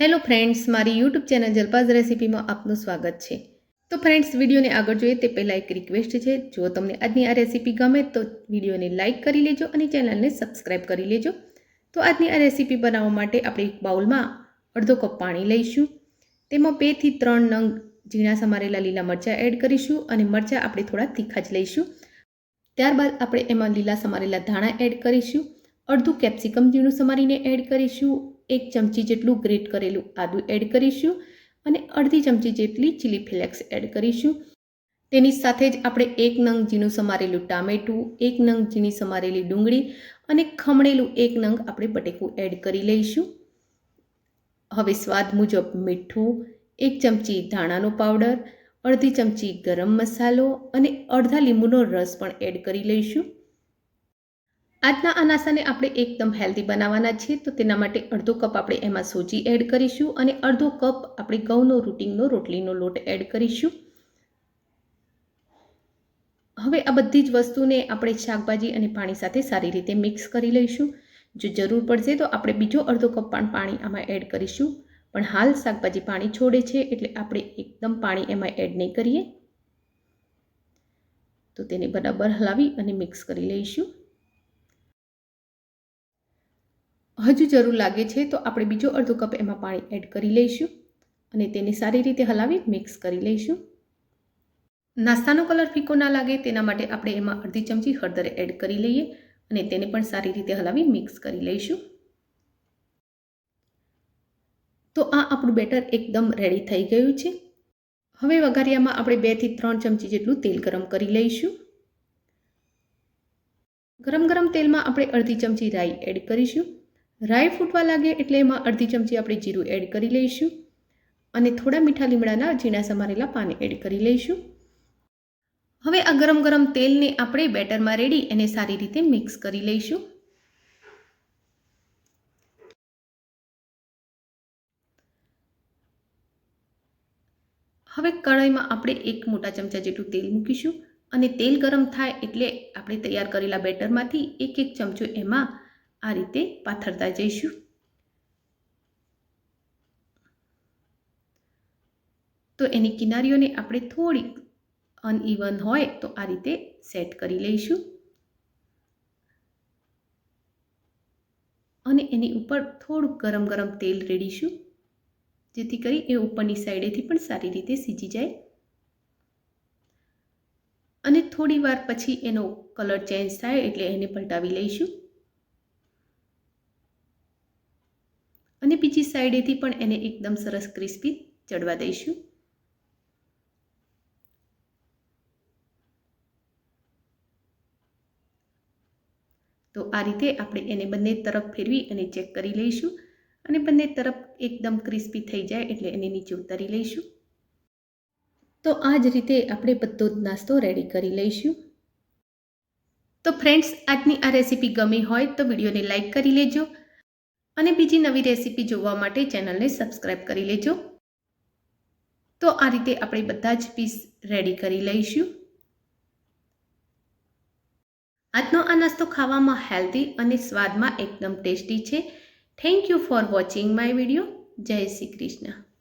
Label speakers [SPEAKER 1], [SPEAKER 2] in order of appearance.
[SPEAKER 1] Hello friends મારી YouTube channel જલપાઝ રેસિપીમાં આપનું સ્વાગત છે. તો ફ્રેન્ડ્સ વિડીયોને આગળ જોઈએ તે પહેલાં એક રિક્વેસ્ટ છે. જો તમને આજની આ રેસીપી ગમે તો વિડીયોને લાઇક કરી લેજો અને ચેનલને સબસ્ક્રાઈબ કરી લેજો. તો આજની આ રેસીપી બનાવવા માટે આપણે એક બાઉલમાં અડધો કપ પાણી લઈશું. તેમાં બેથી ત્રણ નંગ ઝીણા સમારેલા લીલા મરચાં એડ કરીશું અને મરચાં આપણે થોડા તીખા જ લઈશું. ત્યારબાદ આપણે એમાં લીલા સમારેલા ધાણા એડ કરીશું. અડધું કેપ્સિકમ ઝીણું સમારીને એડ કરીશું. એક ચમચી જેટલું ગ્રેટ કરેલું આદું એડ કરીશું અને અડધી ચમચી જેટલી ચીલી ફ્લેક્સ એડ કરીશું. તેની સાથે જ આપણે એક નંગ ઝીણું સમારેલું ટામેટું, એક નંગ ઝીણી સમારેલી ડુંગળી અને ખમણેલું એક નંગ આપણે બટેકું એડ કરી લઈશું. હવે સ્વાદ મુજબ મીઠું, એક ચમચી ધાણાનો પાવડર, અડધી ચમચી ગરમ મસાલો અને અડધા લીંબુનો રસ પણ એડ કરી લઈશું. આજના આ આપણે એકદમ હેલ્ધી બનાવવાના છીએ, તો તેના માટે અડધો કપ આપણે એમાં સોજી એડ કરીશું અને અડધો કપ આપણે ઘઉંનો રૂટિંગનો રોટલીનો લોટ એડ કરીશું. હવે આ બધી જ વસ્તુને આપણે શાકભાજી અને પાણી સાથે સારી રીતે મિક્સ કરી લઈશું. જો જરૂર પડશે તો આપણે બીજો અડધો કપ પણ પાણી આમાં એડ કરીશું. પણ હાલ શાકભાજી પાણી છોડે છે, એટલે આપણે એકદમ પાણી એમાં એડ નહીં કરીએ. તો તેને બરાબર હલાવી અને મિક્સ કરી લઈશું. હજુ જરૂર લાગે છે તો આપણે બીજો અડધો કપ એમાં પાણી એડ કરી લઈશું અને તેને સારી રીતે હલાવી મિક્સ કરી લઈશું. નાસ્તાનો કલર ફીકો ના લાગે તેના માટે આપણે એમાં અડધી ચમચી હળદર એડ કરી લઈએ અને તેને પણ સારી રીતે હલાવી મિક્સ કરી લઈશું. તો આ આપણું બેટર એકદમ રેડી થઈ ગયું છે. હવે વઘારિયામાં આપણે બેથી ત્રણ ચમચી જેટલું તેલ ગરમ કરી લઈશું. ગરમ ગરમ તેલમાં આપણે અડધી ચમચી રાઈ એડ કરીશું. રાઈ ફૂટવા લાગે એટલે એમાં અડધી ચમચી આપણે જીરું એડ કરી લઈશું અને થોડા મીઠા લીમડાના ઝીણા સમારેલા પાન એડ કરી લઈશું. હવે આ ગરમ ગરમ તેલને આપણે બેટરમાં રેડી એને સારી રીતે મિક્સ કરી લઈશું. હવે કઢાઈમાં આપણે એક મોટા ચમચા જેટલું તેલ મૂકીશું અને તેલ ગરમ થાય એટલે આપણે તૈયાર કરેલા બેટરમાંથી એક એક ચમચો એમાં આ રીતે પાથરતા જઈશું. તો એની કિનારીઓને આપણે થોડી અનઇવન હોય તો આ રીતે સેટ કરી લઈશું. અને એની ઉપર થોડુંક ગરમ ગરમ તેલ રેડીશું, જેથી કરી એ ઉપરની સાઈડેથી પણ સારી રીતે સીજી જાય. અને થોડી વાર પછી એનો કલર ચેન્જ થાય એટલે એને પલટાવી લઈશું. અને બીજી સાઈડેથી પણ એને એકદમ સરસ ક્રિસ્પી ચડવા દઈશું. તો આ રીતે આપણે એને બંને તરફ ફેરવી અને ચેક કરી લઈશું અને બંને તરફ એકદમ ક્રિસ્પી થઈ જાય એટલે એને નીચે ઉતારી લઈશું. તો આ જ રીતે આપણે બધો જ નાસ્તો રેડી કરી લઈશું. તો ફ્રેન્ડ્સ, આજની આ રેસીપી ગમી હોય તો વિડીયોને લાઇક કરી લેજો અને બીજી નવી રેસીપી જોવા માટે ચેનલને સબસ્ક્રાઈબ કરી લેજો. તો આ રીતે આપણે બધા જ પીસ રેડી કરી લઈશું. આજનો આ નાસ્તો ખાવામાં હેલ્ધી અને સ્વાદમાં એકદમ ટેસ્ટી છે. Thank you for watching my video જય શ્રી કૃષ્ણ.